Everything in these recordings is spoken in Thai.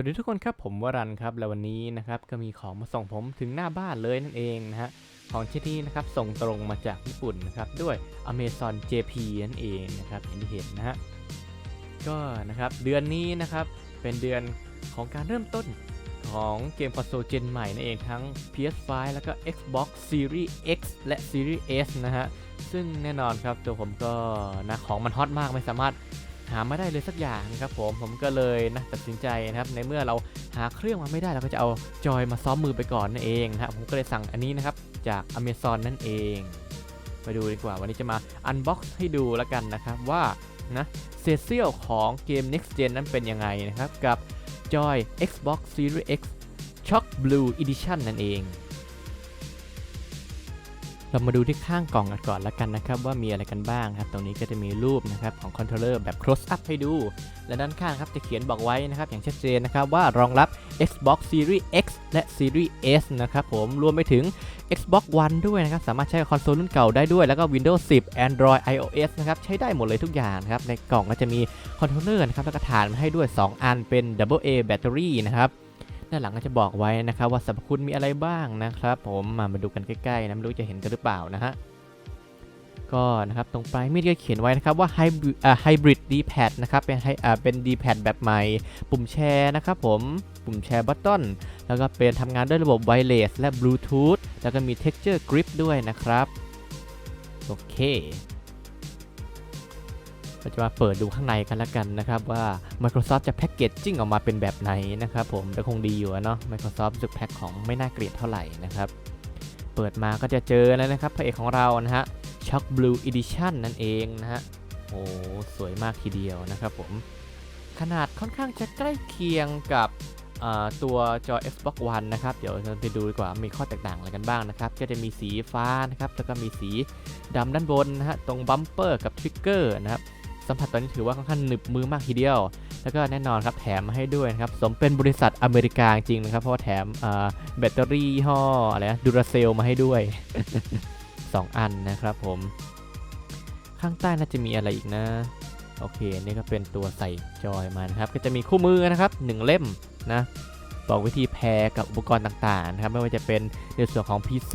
วัสดีทุกคนครับผมวรันครับแล้ววันนี้นะครับก็มีของมาส่งผมถึงหน้าบ้านเลยนั่นเองนะฮะของชิ้นนี้นะครับส่งตรงมาจากญี่ปุ่นนะครับด้วย Amazon JP นั่นเองนะครับอย่างที่เห็นนะฮะก็นะครับเดือนนี้นะครับเป็นเดือนของการเริ่มต้นของเกมคอนโซลเจนใหม่นั่นเองทั้ง PS5 แล้วก็ Xbox Series X และ Series S นะฮะซึ่งแน่นอนครับตัวผมก็นะของมันฮอตมากไม่สามารถ หาไม่ได้เลยสักอย่างนะครับผมผมก็เลยนะตัดสินใจนะครับในเมื่อเราหาเครื่องมาไม่ได้เราก็จะเอาจอยมาซ้อมมือไปก่อนนั่นเองนะครับผมก็เลยสั่งอันนี้นะครับจาก Amazon นั่นเองไปดูดีกว่าวันนี้จะมาอันบ็อกซ์ให้ดูแล้วกันนะครับว่านะเศษเสี้ยวของเกม Next Gen นั้นเป็นยังไงนะครับกับจอย Xbox Series X Shock Blue Edition นั่นเอง เรามาดูที่ข้างกล่องกันก่อนแล้วกันนะครับว่ามีอะไรกันบ้างครับตรงนี้ก็จะมีรูปนะครับของคอนโทรลเลอร์แบบ close up ให้ดู และด้านข้างครับจะเขียนบอกไว้นะครับอย่างชัดเจนนะครับว่ารองรับ Xbox Series X และ Series S นะครับผมรวมไปถึง Xbox One ด้วยนะครับสามารถใช้กับคอนโซลรุ่นเก่าได้ด้วย แล้วก็ Windows 10 Android iOS นะครับใช้ได้หมดเลยทุกอย่างนะครับในกล่องก็จะมีคอนโทรลเลอร์นะครับแล้วก็ฐานมาให้ด้วย 2 อันเป็น Double A Battery นะครับ ด้านหลังก็จะบอกไว้นะครับว่าสรรพคุณมีอะไรบ้างนะครับ ผมมามาดูกันใกล้ๆนะไม่รู้จะเห็นกันหรือเปล่านะฮะก็นะครับตรงปลายมีดก็เขียนไว้นะครับว่า Hybrid อ่า Hybrid D-pad นะครับเป็นให้อ่าเป็น D-pad แบบใหม่ ปุ่มแชร์นะครับผมปุ่มแชร์บัตตอนแล้วก็เป็นทำงานด้วยระบบ Wireless และ Bluetooth แล้วก็มี Texture Grip ด้วยนะครับ โอเค เราจะมาเปิดดูข้างในกันล้วกันนะครับว่า Microsoft จะแพ็กเกจจิ้งออกมาเป็นแบบไหนนะครับผมแต่คงดีอยู่เนาะ Microsoft รู้สึกแพ็คของไม่น่าเกลียดเท่าไหร่นะครับ เปิดมาก็จะเจอแล้วนะครับพระเอกของเรานะฮะ Shock Blue Edition นั่นเองนะฮะโอ้สวยมากทีเดียวนะครับผม ขนาดค่อนข้างจะใกล้เคียงกับตัวจอ Xbox One นะครับ เดี๋ยวเราไปดูดีกว่ามีข้อแตกต่างอะไรกันบ้างนะครับ ก็จะมีสีฟ้านะครับ แล้วก็มีสีดำด้านบนนะฮะ ตรงบัมเปอร์กับทริกเกอร์นะครับ สัมผัสตอนนี้ถือว่าค่อนข้างหนึบมือมากทีเดียว แล้วก็แน่นอนครับแถมมาให้ด้วยนะครับ สมเป็นบริษัทอเมริกาจริงนะครับ เพราะว่าแถมแบตเตอรี่ยี่ห้ออะไรนะดูราเซลมาให้ด้วย 2 อันนะครับผม ข้างใต้น่าจะมีอะไรอีกนะ โอเค นี่ก็เป็นตัวใส่จอยมานะครับ ก็จะมีคู่มือนะครับ 1 เล่มนะบอกวิธีแพรกับอุปกรณ์ต่างๆนะครับไม่ว่าจะเป็นในส่วนของ PC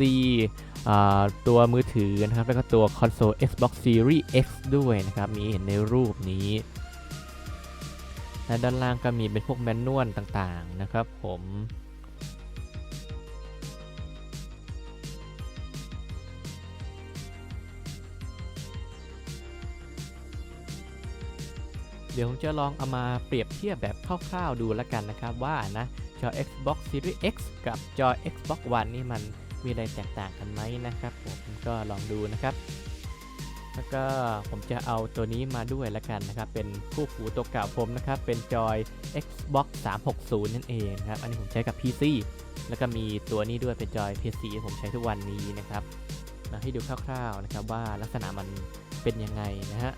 ตัวมือถือนะครับแล้วก็ตัวคอนโซล Xbox Series X ด้วยนะครับ มีเห็นในรูปนี้ และด้านล่างก็มีเป็นพวกแมนนวลต่างๆนะครับผมเดี๋ยวผมจะลองเอามาเปรียบเทียบแบบคร่าวๆดูแล้วกันนะครับว่านะจอ Xbox Series X กับจอ Xbox One นี่มัน มีอะไรแตกต่างกันไหมนะครับผมก็ลองดูนะครับ แล้วก็ผมจะเอาตัวนี้มาด้วยล้วกันนะครับ เป็นคู่หูตัวเก่าผมนะครับ เป็นจอย Xbox 360 นั่นเองครับ อันนี้ผมใช้กับ PC แล้วก็มีตัวนี้ด้วยเป็นจอย PC ที่ผมใช้ทุกวันนี้นะครับมาให้ดูคร่าวๆนะครับว่าลักษณะมันเป็นยังไงนะฮะ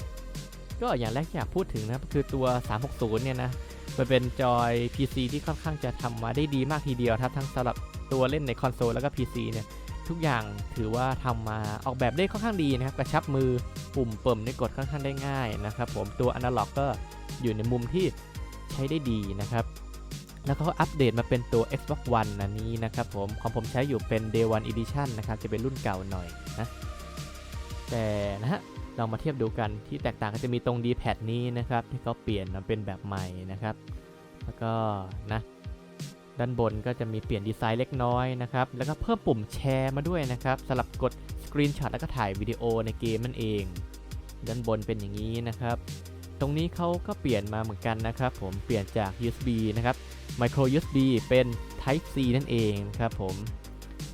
ก็อย่างแรกอยากพูดถึงนะครับคือตัว 360 เนี่ยนะมันเป็นจอย PC ที่ค่อนข้างจะทำมาได้ดีมากทีเดียวครับทั้งสำหรับ ตัวเล่นในคอนโซลแล้วก็ PC เนี่ยทุกอย่างถือว่าทำมาออกแบบได้ค่อนข้างดีนะครับ กระชับมือปุ่มเปิ่มนี่กดค่อนข้างได้ง่ายนะครับผมตัวอนาล็อกก็อยู่ในมุมที่ใช้ได้ดีนะครับ แล้วก็อัปเดตมาเป็นตัว Xbox One นะนี้นะครับผมของผมใช้อยู่เป็น Day One Edition นะครับจะเป็นรุ่นเก่าหน่อยนะแต่นะฮะเรามาเทียบดูกันที่แตกต่างก็จะมีตรง D-pad นี้นะครับที่เขาเปลี่ยนมาเป็นแบบใหม่นะครับ แล้วก็นะ ด้านบนก็จะมีเปลี่ยนดีไซน์เล็กน้อยนะครับ แล้วก็เพิ่มปุ่มแชร์มาด้วยนะครับสำหรับกดสกรีนช็อตแล้วก็ถ่ายวิดีโอในเกมนั่นเอง ด้านบนเป็นอย่างนี้นะครับ ตรงนี้เขาก็เปลี่ยนมาเหมือนกันนะครับ ผมเปลี่ยนจาก USB นะครับ Micro USB เป็น Type C นั่นเองครับผม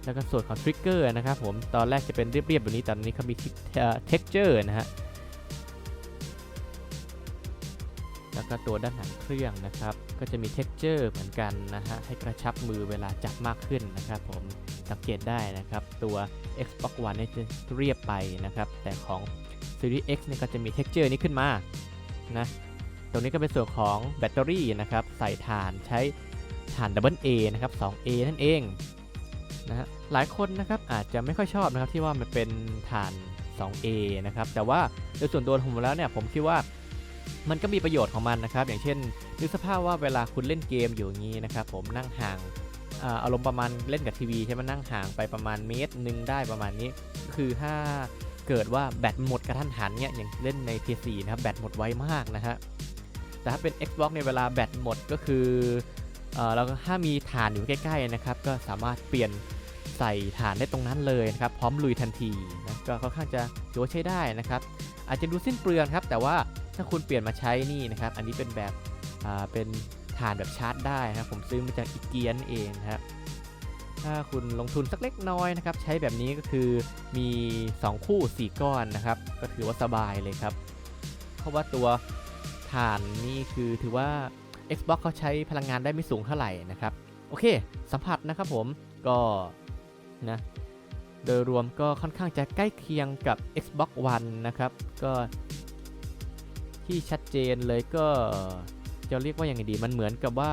แล้วก็ส่วนของทริกเกอร์นะครับผม ตอนแรกจะเป็นเรียบๆแบบนี้แต่ตอนนี้เขามีเท็กเจอร์นะฮะ แล้วก็ตัวด้านหลังเครื่องนะครับ ก็จะมีเท็กเจอร์เหมือนกันนะฮะให้กระชับมือเวลาจับมากขึ้นนะครับผมสังเกตได้นะครับตัว Xbox One เนี่ยจะเรียบไปนะครับ แต่ของ Series X เนี่ยก็จะมีเท็กเจอร์นี้ขึ้นมานะตรงนี้ก็เป็นส่วนของแบตเตอรี่นะครับใส่ถ่านใช้ถ่าน Double A นะครับ 2A นั่นเองนะฮะหลายคนนะครับอาจจะไม่ค่อยชอบนะครับที่ว่ามันเป็นฐาน 2A นะครับแต่ว่าโดยส่วนตัวผมแล้วเนี่ยผมคิดว่า มันก็มีประโยชน์ของมันนะครับ อย่างเช่นนึกสภาพว่าเวลาคุณเล่นเกมอยู่อย่างนี้นะครับ ผมนั่งห่างอารมณ์ประมาณเล่นกับทีวีใช่ไหมนั่งห่างไปประมาณเมตรหนึ่งได้ประมาณนี้ คือถ้าเกิดว่าแบตหมดกระทันหันเนี่ยอย่างเล่นใน PS4 นะครับแบตหมดไวมากนะฮะแต่ถ้าเป็น Xbox ในยเวลาแบตหมดก็คือเราก็ถ้ามีฐานอยู่ใกล้ๆนะครับก็สามารถเปลี่ยนใส่ฐานได้ตรงนั้นเลยนะครับพร้อมลุยทันทีนะก็ค่อนข้างจะถือว่าใช้ได้นะครับ อาจจะดูสิ้นเปลืองครับ แต่ว่า ถ้าคุณเปลี่ยนมาใช้นี่นะครับ อันนี้เป็นแบบเป็นฐานแบบชาร์จได้นะครับ ผมซื้อมาจากอีเกียนเองนะครับถ้าคุณลงทุนสักเล็กน้อยนะครับ ใช้แบบนี้ก็คือมี 2 คู่ 4 ก้อนนะครับ ก็ถือว่าสบายเลยครับ เพราะว่าตัวฐานนี่คือถือว่า Xbox เขาใช้พลังงานได้ไม่สูงเท่าไหร่นะครับ โอเค สัมผัสนะครับผมก็นะโดยรวมก็ค่อนข้างจะใกล้เคียงกับ Xbox One นะครับ ก็ ที่ชัดเจนเลยก็จะเรียกว่าอย่างไงดี มันเหมือนกับว่า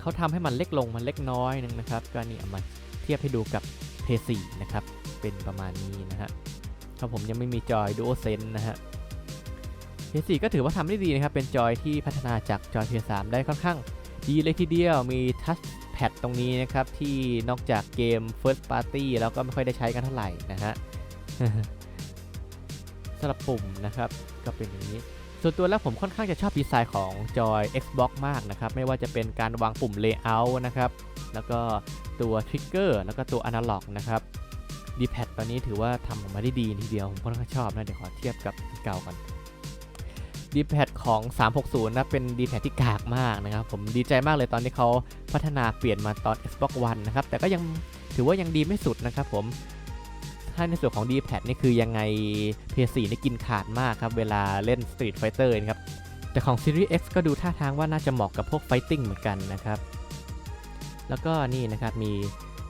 เขาทำให้มันเล็กลงมันเล็กน้อยนึงนะครับ ก็นี่เอามาเทียบให้ดูกับ PS4 นะครับ เป็นประมาณนี้นะฮะครับผมยังไม่มีจอย DualSense นะฮะ PS4 ก็ถือว่าทำได้ดีนะครับ เป็นจอยที่พัฒนาจากจอย PS3 ได้ค่อนข้างดีเลยทีเดียว มีทัชแพดตรงนี้นะครับ ที่นอกจากเกม First Party แล้วก็ไม่ค่อยได้ใช้กันเท่าไหร่นะฮะ สำหรับปุ่มนะครับก็เป็นอย่างนี้ ส่วนตัวแล้วผมค่อนข้างจะชอบดีไซน์ของจอย Xbox มากนะครับ ไม่ว่าจะเป็นการวางปุ่ม Layout นะครับ แล้วก็ตัวทริกเกอร์แล้วก็ตัว Analog นะครับดีแพดตอนนี้ถือว่าทำออกมาได้ดีทีเดียว ผมค่อนข้างชอบนะ เดี๋ยวขอเทียบกับเก่ากันดีแพดของ 360 นะ เป็นดีแพดที่กากมากนะครับ ผมดีใจมากเลยตอนที่เขาพัฒนาเปลี่ยนมาตอน Xbox One นะครับ แต่ก็ยังถือว่ายังดีไม่สุดนะครับผม ถ้าในส่วนของ D-pad นี่คือยังไง PS4 นี่กินขาดมากครับ เวลาเล่น Street Fighter นะครับ แต่ของ Series X ก็ดูท่าทางว่าน่าจะเหมาะกับพวก Fighting เหมือนกันนะครับ แล้วก็นี่นะครับมี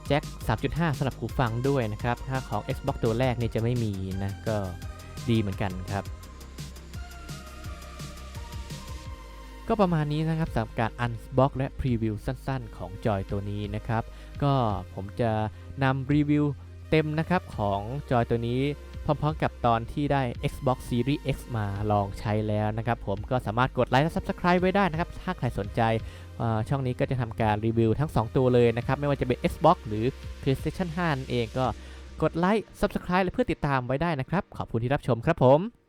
แจ็ค 3.5สำหรับหูฟังด้วยนะครับ ถ้าของ Xbox ตัวแรกนี่จะไม่มีนะ ก็ดีเหมือนกันครับ ก็ประมาณนี้นะครับสำหรับการ Unbox และ Preview สั้นๆ ของจอยตัวนี้นะครับ ก็ผมจะนำรีวิว เต็มนะครับของจอยตัวนี้พร้อมๆกับตอนที่ได้ Xbox Series X มาลองใช้แล้วนะครับ ผมก็สามารถกดไลค์และ Subscribe ไว้ได้นะครับ ถ้าใครสนใจช่องนี้ก็จะทำการรีวิวทั้ง 2 ตัวเลยนะครับ ไม่ว่าจะเป็น Xbox หรือ PlayStation 5นั่นเองก็กดไลค์ Subscribe และเพื่อติดตามไว้ได้นะครับ ขอบคุณที่รับชมครับผม